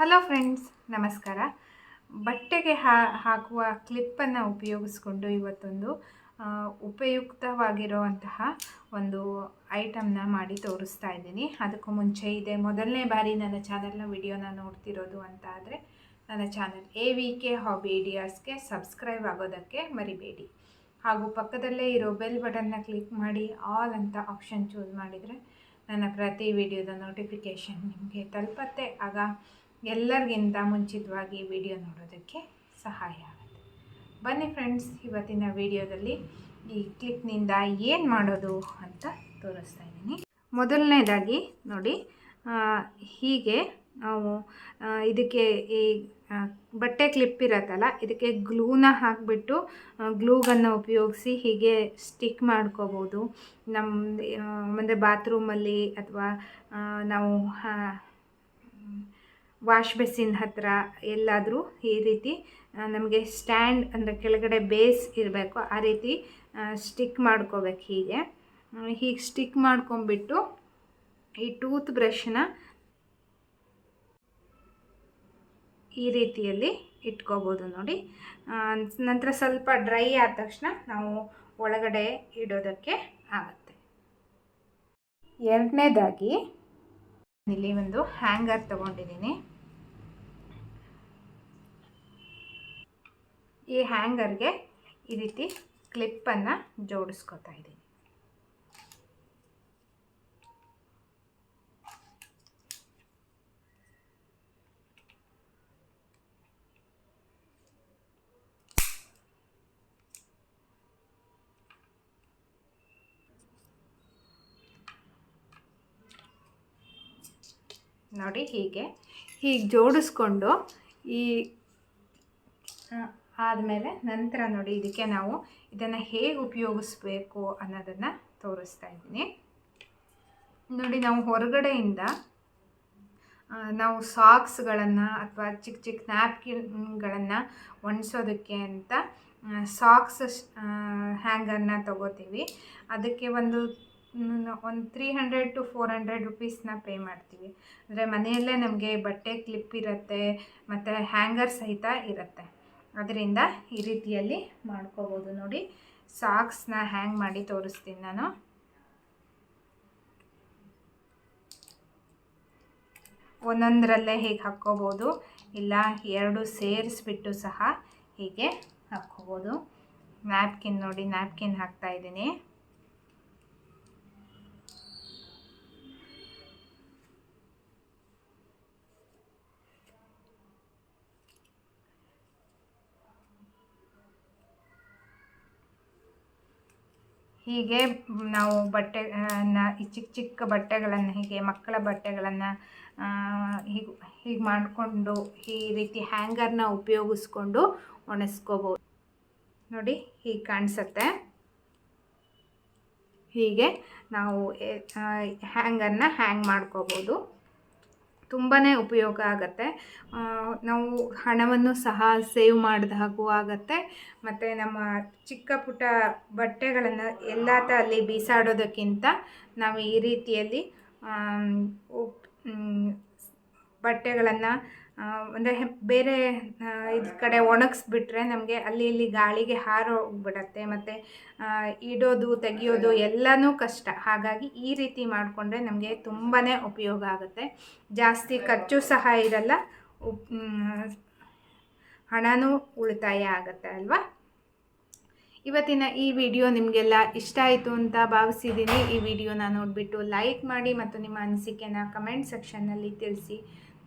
Hello friends, ನಮಸ್ಕಾರ. ಬಟ್ಟೆಗೆ ಹಾ, ಹಾಕುವ ಕ್ಲಿಪ್ಪನ್ನು ಉಪಯೋಗಿಸ್ಕೊಂಡು ಇವತ್ತೊಂದು ಉಪಯುಕ್ತವಾಗಿರುವಂತಹ ಒಂದು ಐಟಮ್ನ ಮಾಡಿ ತೋರಿಸ್ತಾ ಇದ್ದೀನಿ. ಅದಕ್ಕೂ ಮುಂಚೆ ಇದೆ ಮೊದಲನೇ ಬಾರಿ ನನ್ನ ಚಾನಲ್ನ ವಿಡಿಯೋನ ನೋಡ್ತಿರೋದು ಅಂತ ಆದರೆ, ನನ್ನ channel A V K hobby ಐಡಿಯಾಸ್ಗೆ subscribe ಆಗೋದಕ್ಕೆ ಮರಿಬೇಡಿ. ಹಾಗೂ ಪಕ್ಕದಲ್ಲೇ ಇರೋ ಬೆಲ್ ಬಟನ್ನ ಕ್ಲಿಕ್ ಮಾಡಿ, ಆಲ್ ಅಂತ ಆಪ್ಷನ್ ಚೂಸ್ ಮಾಡಿದರೆ ನನ್ನ ಪ್ರತಿ ವಿಡಿಯೋದ ನೋಟಿಫಿಕೇಷನ್ ನಿಮಗೆ ತಲುಪತ್ತೆ. ಆಗ ಎಲ್ಲರಿಗಿಂತ ಮುಂಚಿತವಾಗಿ ವಿಡಿಯೋ ನೋಡೋದಕ್ಕೆ ಸಹಾಯ ಆಗುತ್ತೆ. ಬನ್ನಿ ಫ್ರೆಂಡ್ಸ್ ಇವತ್ತಿನ ವಿಡಿಯೋದಲ್ಲಿ ಈ ಕ್ಲಿಪ್ನಿಂದ ಏನು ಮಾಡೋದು ಅಂತ ತೋರಿಸ್ತಾ ಇದ್ದೀನಿ. ಮೊದಲನೇದಾಗಿ ನೋಡಿ ಹೀಗೆ ನಾವು ಇದಕ್ಕೆ ಈ ಬಟ್ಟೆ ಕ್ಲಿಪ್ ಇರತ್ತಲ್ಲ, ಇದಕ್ಕೆ ಗ್ಲೂನ ಹಾಕಿಬಿಟ್ಟು ಗ್ಲೂಗನ್ನು ಉಪಯೋಗಿಸಿ ಹೀಗೆ ಸ್ಟಿಕ್ ಮಾಡ್ಕೋಬೋದು. ನಮ್ಮ ಅಂದರೆ ಬಾತ್ರೂಮಲ್ಲಿ ಅಥವಾ ನಾವು ವಾಶ್ ಬೇಸಿನ್ ಹತ್ತಿರ ಎಲ್ಲಾದರೂ ಈ ರೀತಿ ನಮಗೆ ಸ್ಟ್ಯಾಂಡ್ ಅಂದರೆ ಕೆಳಗಡೆ ಬೇಸ್ ಇರಬೇಕು, ಆ ರೀತಿ ಸ್ಟಿಕ್ ಮಾಡ್ಕೋಬೇಕು ಹೀಗೆ. ಹೀಗೆ ಸ್ಟಿಕ್ ಮಾಡ್ಕೊಂಬಿಟ್ಟು ಈ ಟೂತ್ ಬ್ರಷ್ನ ಈ ರೀತಿಯಲ್ಲಿ ಇಟ್ಕೋಬೋದು ನೋಡಿ. ನಂತರ ಸ್ವಲ್ಪ ಡ್ರೈ ಆದ ತಕ್ಷಣ ನಾವು ಒಳಗಡೆ ಇಡೋದಕ್ಕೆ ಆಗುತ್ತೆ. ಎರಡನೇದಾಗಿ ಇಲ್ಲಿ ಒಂದು ಹ್ಯಾಂಗರ್ ತಗೊಂಡಿದ್ದೀನಿ. ಈ ಹ್ಯಾಂಗರ್ಗೆ ಈ ರೀತಿ ಕ್ಲಿಪ್ಪನ್ನು ಜೋಡಿಸ್ಕೊತಾ ಇದ್ದೀನಿ. ನೋಡಿ ಹೀಗೆ ಹೀಗೆ ಜೋಡಿಸ್ಕೊಂಡು ಈ ಆದಮೇಲೆ ನಂತರ ನೋಡಿ ಇದಕ್ಕೆ ನಾವು ಇದನ್ನು ಹೇಗೆ ಉಪಯೋಗಿಸ್ಬೇಕು ಅನ್ನೋದನ್ನು ತೋರಿಸ್ತಾ ಇದ್ದೀನಿ. ನೋಡಿ ನಾವು ಹೊರಗಡೆಯಿಂದ ನಾವು ಸಾಕ್ಸ್ಗಳನ್ನು ಅಥವಾ ಚಿಕ್ಕ ಚಿಕ್ಕ ನ್ಯಾಪ್ಕಿನ್ಗಳನ್ನು ಒಣಸೋದಕ್ಕೆ ಅಂತ ಸಾಕ್ಸ್ ಹ್ಯಾಂಗರ್ನ ತಗೋತೀವಿ. ಅದಕ್ಕೆ ಒಂದು ಒಂದು three hundred to four hundred ರುಪೀಸ್ನ pay ಮಾಡ್ತೀವಿ. ಅಂದರೆ ಮನೆಯಲ್ಲೇ ನಮಗೆ ಬಟ್ಟೆ ಕ್ಲಿಪ್ ಇರುತ್ತೆ, ಮತ್ತು ಹ್ಯಾಂಗರ್ ಸಹಿತ ಇರುತ್ತೆ. ಅದರಿಂದ ಈ ರೀತಿಯಲ್ಲಿ ಮಾಡ್ಕೋಬೋದು ನೋಡಿ. ಸಾಕ್ಸ್ನ ಹ್ಯಾಂಗ್ ಮಾಡಿ ತೋರಿಸ್ತೀನಿ ನಾನು. ಒಂದೊಂದರಲ್ಲೇ ಹೀಗೆ ಹಾಕ್ಕೋಬೋದು? ಇಲ್ಲ, ಎರಡು ಸೇರಿಸ್ಬಿಟ್ಟು ಸಹ ಹೀಗೆ ಹಾಕ್ಕೋಬೋದು. ನ್ಯಾಪ್ಕಿನ್ ನೋಡಿ ನ್ಯಾಪ್ಕಿನ್ ಹಾಕ್ತಾ ಹೀಗೆ ನಾವು ಬಟ್ಟೆ ಈ ಚಿಕ್ಕ ಚಿಕ್ಕ ಬಟ್ಟೆಗಳನ್ನು, ಹೀಗೆ ಮಕ್ಕಳ ಬಟ್ಟೆಗಳನ್ನು ಹೀಗೆ ಹೀಗೆ ಮಾಡಿಕೊಂಡು ಈ ರೀತಿ ಹ್ಯಾಂಗರ್ನ ಉಪಯೋಗಿಸ್ಕೊಂಡು ಒಣಸ್ಕೋಬೋದು ನೋಡಿ, ಹೀಗೆ ಕಾಣಿಸುತ್ತೆ. ಹೀಗೆ ನಾವು ಹ್ಯಾಂಗರ್ನ ಹ್ಯಾಂಗ್ ಮಾಡ್ಕೋಬೋದು ತುಂಬಾ ಉಪಯೋಗ ಆಗುತ್ತೆ. ನಾವು ಹಣವನ್ನು ಸಹ ಸೇವ್ ಮಾಡಿದ ಹಾಗೂ ಆಗುತ್ತೆ. ಮತ್ತು ನಮ್ಮ ಚಿಕ್ಕ ಪುಟ್ಟ ಬಟ್ಟೆಗಳನ್ನು ಎಲ್ಲಾತ ಅಲ್ಲಿ ಬೀಸಾಡೋದಕ್ಕಿಂತ ನಾವು ಈ ರೀತಿಯಲ್ಲಿ ಬಟ್ಟೆಗಳನ್ನು ಅಂದರೆ ಬೇರೆ ಇದ್ರ ಕಡೆ ಒಣಗಿಸ್ಬಿಟ್ರೆ ನಮಗೆ ಅಲ್ಲಿ ಇಲ್ಲಿ ಗಾಳಿಗೆ ಹಾರೋಗ್ಬಿಡತ್ತೆ ಮತ್ತು ಇಡೋದು ತೆಗಿಯೋದು ಎಲ್ಲನೂ ಕಷ್ಟ. ಹಾಗಾಗಿ ಈ ರೀತಿ ಮಾಡಿಕೊಂಡ್ರೆ ನಮಗೆ ತುಂಬಾ ಉಪಯೋಗ ಆಗುತ್ತೆ. ಜಾಸ್ತಿ ಖರ್ಚು ಸಹ ಇರಲ್ಲ. ಉಪ್ ಹಣವೂ ಉಳಿತಾಯ ಆಗುತ್ತೆ ಅಲ್ವಾ? ಇವತ್ತಿನ ಈ ವಿಡಿಯೋ ನಿಮಗೆಲ್ಲ ಇಷ್ಟ ಆಯಿತು ಅಂತ ಭಾವಿಸಿದ್ದೀನಿ. ಈ ವಿಡಿಯೋನ ನೋಡಿಬಿಟ್ಟು ಲೈಕ್ ಮಾಡಿ ಮತ್ತು ನಿಮ್ಮ ಅನಿಸಿಕೆನ ಕಮೆಂಟ್ ಸೆಕ್ಷನ್ನಲ್ಲಿ ತಿಳಿಸಿ.